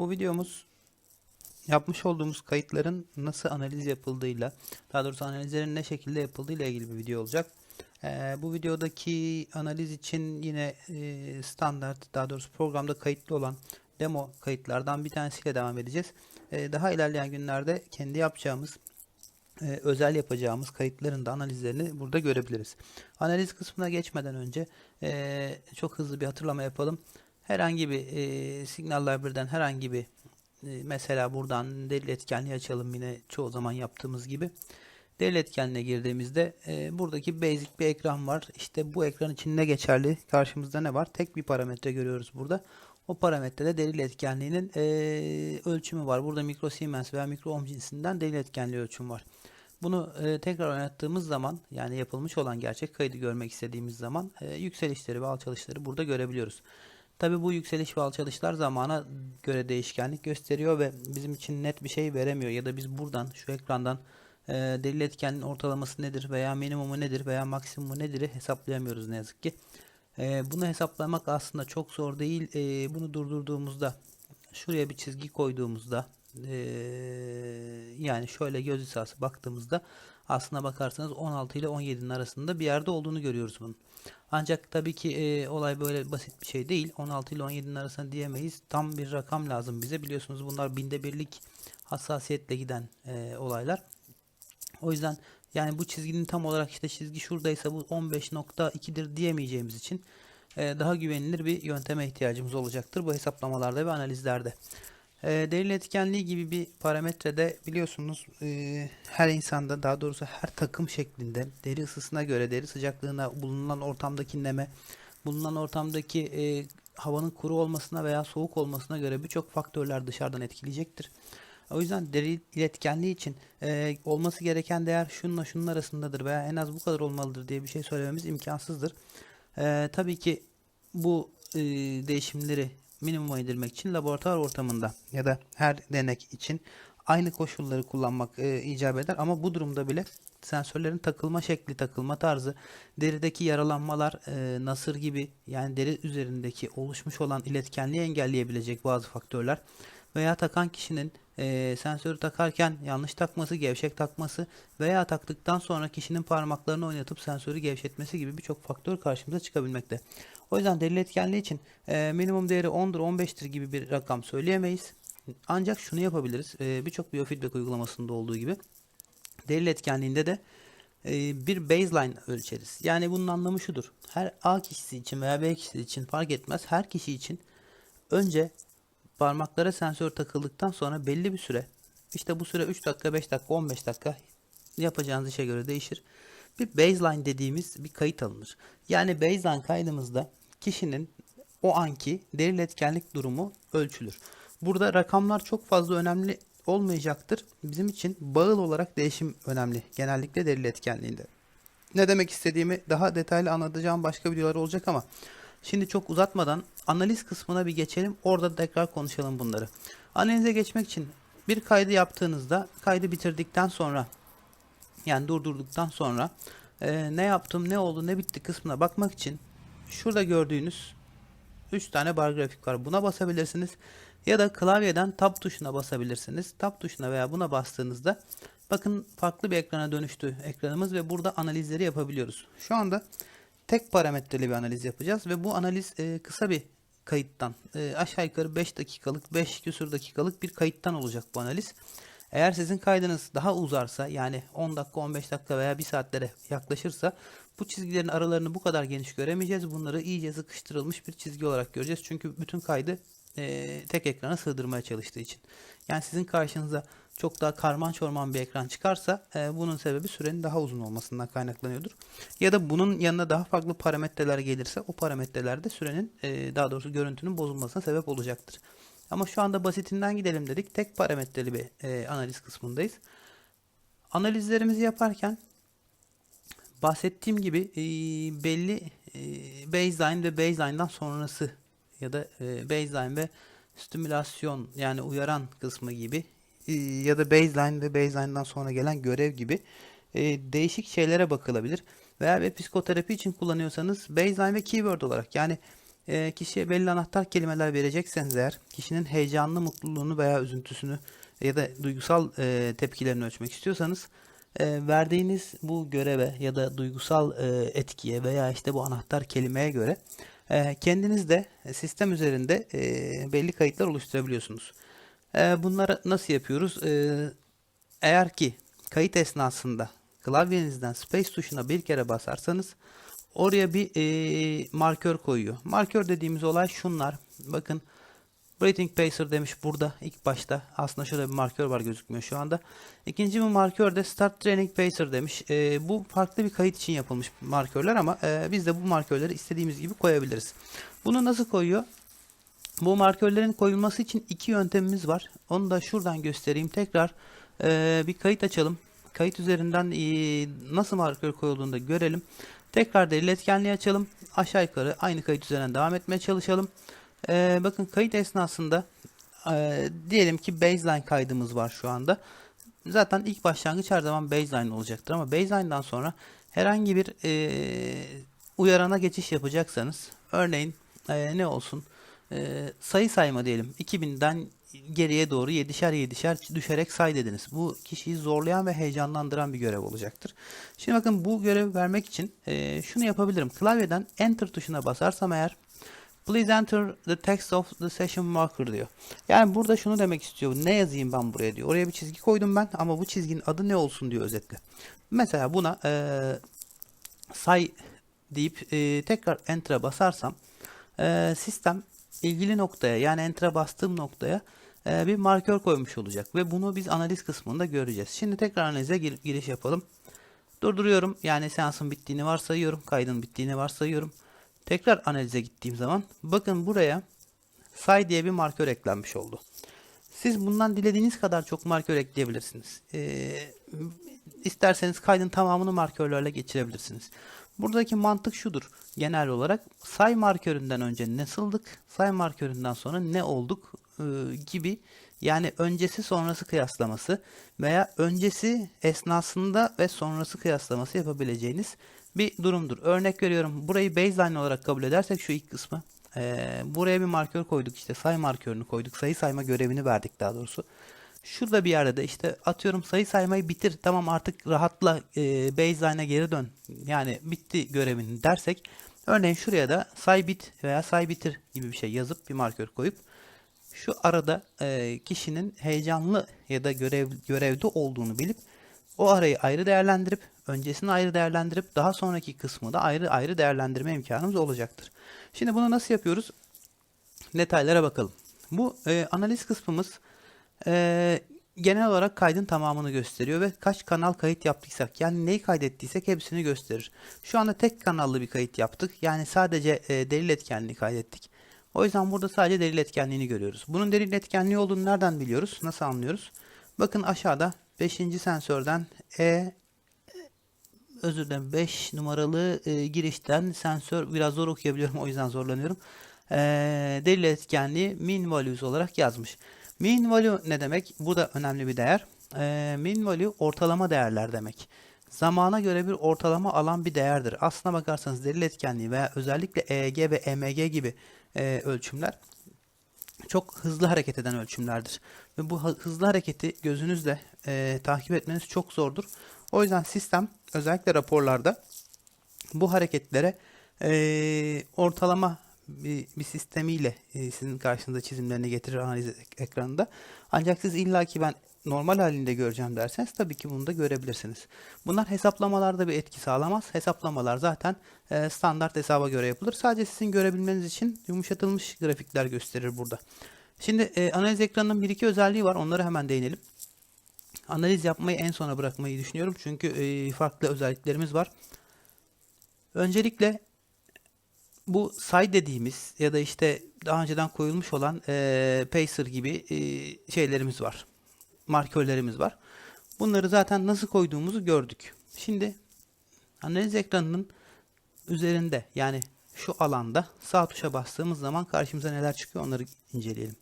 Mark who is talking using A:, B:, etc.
A: Bu videomuz yapmış olduğumuz kayıtların nasıl analiz yapıldığıyla, daha doğrusu analizlerin ne şekilde yapıldığıyla ilgili bir video olacak. Ee, bu videodaki analiz için yine e, standart, daha doğrusu programda kayıtlı olan demo kayıtlardan bir tanesiyle devam edeceğiz. Ee, daha ilerleyen günlerde kendi yapacağımız e, özel yapacağımız kayıtların da analizlerini burada görebiliriz. Analiz kısmına geçmeden önce e, çok hızlı bir hatırlama yapalım. Herhangi bir e, Signal Library'den herhangi bir e, mesela buradan delil etkenliği açalım yine çoğu zaman yaptığımız gibi. Delil etkenliğine girdiğimizde e, buradaki basic bir ekran var. İşte bu ekran için ne geçerli? Karşımızda ne var? Tek bir parametre görüyoruz burada. O parametrede delil etkenliğinin e, ölçümü var. Burada mikro Siemens veya mikro ohm cinsinden delil etkenliği ölçüm var. Bunu e, tekrar oynattığımız zaman yani yapılmış olan gerçek kaydı görmek istediğimiz zaman e, yükselişleri ve alçalışları burada görebiliyoruz. Tabi bu yükseliş ve alçalışlar zamana göre değişkenlik gösteriyor ve bizim için net bir şey veremiyor. Ya da biz buradan şu ekrandan e, delil etkenliğin ortalaması nedir veya minimumu nedir veya maksimumu nedir hesaplayamıyoruz ne yazık ki. E, bunu hesaplamak aslında çok zor değil. E, bunu durdurduğumuzda şuraya bir çizgi koyduğumuzda e, yani şöyle göz hizası baktığımızda aslına bakarsanız 16 ile 17'nin arasında bir yerde olduğunu görüyoruz bunun. Ancak tabii ki e, olay böyle basit bir şey değil. 16 ile 17'nin arasında diyemeyiz. Tam bir rakam lazım bize. Biliyorsunuz bunlar binde birlik hassasiyetle giden e, olaylar. O yüzden yani bu çizginin tam olarak işte çizgi şuradaysa bu 15.2'dir diyemeyeceğimiz için e, daha güvenilir bir yönteme ihtiyacımız olacaktır bu hesaplamalarda ve analizlerde. E, delil etkenliği gibi bir parametrede biliyorsunuz e, her insanda daha doğrusu her takım şeklinde deri ısısına göre deri sıcaklığına bulunan ortamdaki neme bulunan ortamdaki e, havanın kuru olmasına veya soğuk olmasına göre birçok faktörler dışarıdan etkileyecektir. O yüzden deri iletkenliği için e, olması gereken değer şununla şunun arasındadır veya en az bu kadar olmalıdır diye bir şey söylememiz imkansızdır. E, tabii ki bu e, değişimleri minimuma indirmek için laboratuvar ortamında ya da her denek için aynı koşulları kullanmak e, icap eder. Ama bu durumda bile sensörlerin takılma şekli, takılma tarzı, derideki yaralanmalar, e, nasır gibi yani deri üzerindeki oluşmuş olan iletkenliği engelleyebilecek bazı faktörler veya takan kişinin e, sensörü takarken yanlış takması, gevşek takması veya taktıktan sonra kişinin parmaklarını oynatıp sensörü gevşetmesi gibi birçok faktör karşımıza çıkabilmekte. O yüzden delil etkenliği için e, minimum değeri 10'dur 15'tir gibi bir rakam söyleyemeyiz. Ancak şunu yapabiliriz. E, birçok biofeedback uygulamasında olduğu gibi delil etkenliğinde de e, bir baseline ölçeriz. Yani bunun anlamı şudur. Her A kişisi için veya B kişisi için fark etmez. Her kişi için önce parmaklara sensör takıldıktan sonra belli bir süre işte bu süre 3 dakika 5 dakika 15 dakika yapacağınız işe göre değişir. Bir baseline dediğimiz bir kayıt alınır. Yani baseline kaydımızda kişinin o anki delil etkenlik durumu ölçülür. Burada rakamlar çok fazla önemli olmayacaktır. Bizim için bağıl olarak değişim önemli. Genellikle delil etkenliğinde. Ne demek istediğimi daha detaylı anlatacağım başka videolar olacak ama Şimdi çok uzatmadan analiz kısmına bir geçelim. Orada tekrar konuşalım bunları. Analize geçmek için bir kaydı yaptığınızda kaydı bitirdikten sonra yani durdurduktan sonra e, ne yaptım, ne oldu, ne bitti kısmına bakmak için şurada gördüğünüz 3 tane bar grafik var. Buna basabilirsiniz. Ya da klavyeden tab tuşuna basabilirsiniz. Tab tuşuna veya buna bastığınızda bakın farklı bir ekrana dönüştü ekranımız ve burada analizleri yapabiliyoruz. Şu anda tek parametreli bir analiz yapacağız ve bu analiz e, kısa bir kayıttan e, aşağı yukarı 5 dakikalık 5 küsur dakikalık bir kayıttan olacak bu analiz. Eğer sizin kaydınız daha uzarsa yani 10 dakika 15 dakika veya 1 saatlere yaklaşırsa bu çizgilerin aralarını bu kadar geniş göremeyeceğiz. Bunları iyice sıkıştırılmış bir çizgi olarak göreceğiz. Çünkü bütün kaydı e, tek ekrana sığdırmaya çalıştığı için. Yani sizin karşınıza çok daha karman çorman bir ekran çıkarsa e, bunun sebebi sürenin daha uzun olmasından kaynaklanıyordur. Ya da bunun yanına daha farklı parametreler gelirse o parametrelerde sürenin e, daha doğrusu görüntünün bozulmasına sebep olacaktır. Ama şu anda basitinden gidelim dedik. Tek parametreli bir e, analiz kısmındayız. Analizlerimizi yaparken bahsettiğim gibi e, belli e, baseline ve baseline'dan sonrası ya da e, baseline ve stimülasyon yani uyaran kısmı gibi ya da baseline ve baseline'dan sonra gelen görev gibi e, değişik şeylere bakılabilir. Veya bir psikoterapi için kullanıyorsanız baseline ve keyword olarak yani e, kişiye belli anahtar kelimeler verecekseniz eğer kişinin heyecanlı mutluluğunu veya üzüntüsünü ya da duygusal e, tepkilerini ölçmek istiyorsanız e, verdiğiniz bu göreve ya da duygusal e, etkiye veya işte bu anahtar kelimeye göre e, kendiniz de sistem üzerinde e, belli kayıtlar oluşturabiliyorsunuz. E, bunları nasıl yapıyoruz? E, eğer ki kayıt esnasında klavyenizden space tuşuna bir kere basarsanız oraya bir e, markör koyuyor. Markör dediğimiz olay şunlar. Bakın Breathing Pacer demiş burada ilk başta. Aslında şurada bir markör var gözükmüyor şu anda. İkinci bir markör de Start Training Pacer demiş. Bu farklı bir kayıt için yapılmış markörler ama biz de bu markörleri istediğimiz gibi koyabiliriz. Bunu nasıl koyuyor? Bu markörlerin koyulması için iki yöntemimiz var. Onu da şuradan göstereyim. Tekrar e, bir kayıt açalım. Kayıt üzerinden e, nasıl markör koyulduğunu da görelim. Tekrar delil etkenliği açalım. Aşağı yukarı aynı kayıt üzerinden devam etmeye çalışalım. E, bakın kayıt esnasında e, diyelim ki baseline kaydımız var şu anda. Zaten ilk başlangıç her zaman baseline olacaktır ama baseline'dan sonra herhangi bir e, uyarana geçiş yapacaksanız örneğin e, ne olsun e, sayı sayma diyelim 2000'den geriye doğru 7'şer 7'şer düşerek say dediniz. Bu kişiyi zorlayan ve heyecanlandıran bir görev olacaktır. Şimdi bakın bu görevi vermek için e, şunu yapabilirim. Klavyeden enter tuşuna basarsam eğer Please enter the text of the session marker diyor. Yani burada şunu demek istiyor. Ne yazayım ben buraya diyor. Oraya bir çizgi koydum ben ama bu çizginin adı ne olsun diyor özetle. Mesela buna e, say deyip e, tekrar enter'a basarsam e, sistem ilgili noktaya yani enter'a bastığım noktaya e, bir markör koymuş olacak ve bunu biz analiz kısmında göreceğiz. Şimdi tekrar analize gir giriş yapalım. Durduruyorum. Yani seansın bittiğini varsayıyorum. Kaydın bittiğini varsayıyorum. Tekrar analize gittiğim zaman bakın buraya say diye bir markör eklenmiş oldu. Siz bundan dilediğiniz kadar çok markör ekleyebilirsiniz. Ee, isterseniz kaydın tamamını markörlerle geçirebilirsiniz. Buradaki mantık şudur. Genel olarak say marköründen önce nasıldık, say marköründen sonra ne olduk e, gibi yani öncesi sonrası kıyaslaması veya öncesi esnasında ve sonrası kıyaslaması yapabileceğiniz bir durumdur. Örnek veriyorum. Burayı baseline olarak kabul edersek şu ilk kısmı. Ee, buraya bir markör koyduk işte say markörünü koyduk. Sayı sayma görevini verdik daha doğrusu. Şurada bir yerde de işte atıyorum sayı saymayı bitir. Tamam artık rahatla e, baseline'a geri dön. Yani bitti görevini dersek. Örneğin şuraya da say bit veya say bitir gibi bir şey yazıp bir markör koyup şu arada e, kişinin heyecanlı ya da görev görevde olduğunu bilip o arayı ayrı değerlendirip öncesini ayrı değerlendirip daha sonraki kısmı da ayrı ayrı değerlendirme imkanımız olacaktır. Şimdi bunu nasıl yapıyoruz? Detaylara bakalım. Bu e, analiz kısmımız e, genel olarak kaydın tamamını gösteriyor ve kaç kanal kayıt yaptıysak yani neyi kaydettiysek hepsini gösterir. Şu anda tek kanallı bir kayıt yaptık. Yani sadece e, delil etkenliği kaydettik. O yüzden burada sadece delil etkenliğini görüyoruz. Bunun delil etkenliği olduğunu nereden biliyoruz? Nasıl anlıyoruz? Bakın aşağıda 5. sensörden E özür dilerim 5 numaralı e, girişten sensör biraz zor okuyabiliyorum o yüzden zorlanıyorum. E, delil etkenliği min values olarak yazmış. Mean value ne demek? Bu da önemli bir değer. E, mean value ortalama değerler demek. Zamana göre bir ortalama alan bir değerdir. Aslına bakarsanız delil etkenliği veya özellikle EEG ve EMG gibi e, ölçümler çok hızlı hareket eden ölçümlerdir. Ve bu hızlı hareketi gözünüzle e, takip etmeniz çok zordur. O yüzden sistem özellikle raporlarda bu hareketlere e, ortalama bir, bir sistemiyle e, sizin karşınıza çizimlerini getirir analiz ekranında. Ancak siz illaki ben normal halinde göreceğim derseniz tabii ki bunu da görebilirsiniz. Bunlar hesaplamalarda bir etki sağlamaz. Hesaplamalar zaten e, standart hesaba göre yapılır. Sadece sizin görebilmeniz için yumuşatılmış grafikler gösterir burada. Şimdi e, analiz ekranının bir iki özelliği var. Onları hemen değinelim. Analiz yapmayı en sona bırakmayı düşünüyorum. Çünkü e, farklı özelliklerimiz var. Öncelikle bu say dediğimiz ya da işte daha önceden koyulmuş olan e, Pacer gibi e, şeylerimiz var. Markörlerimiz var. Bunları zaten nasıl koyduğumuzu gördük. Şimdi analiz ekranının üzerinde yani şu alanda sağ tuşa bastığımız zaman karşımıza neler çıkıyor onları inceleyelim.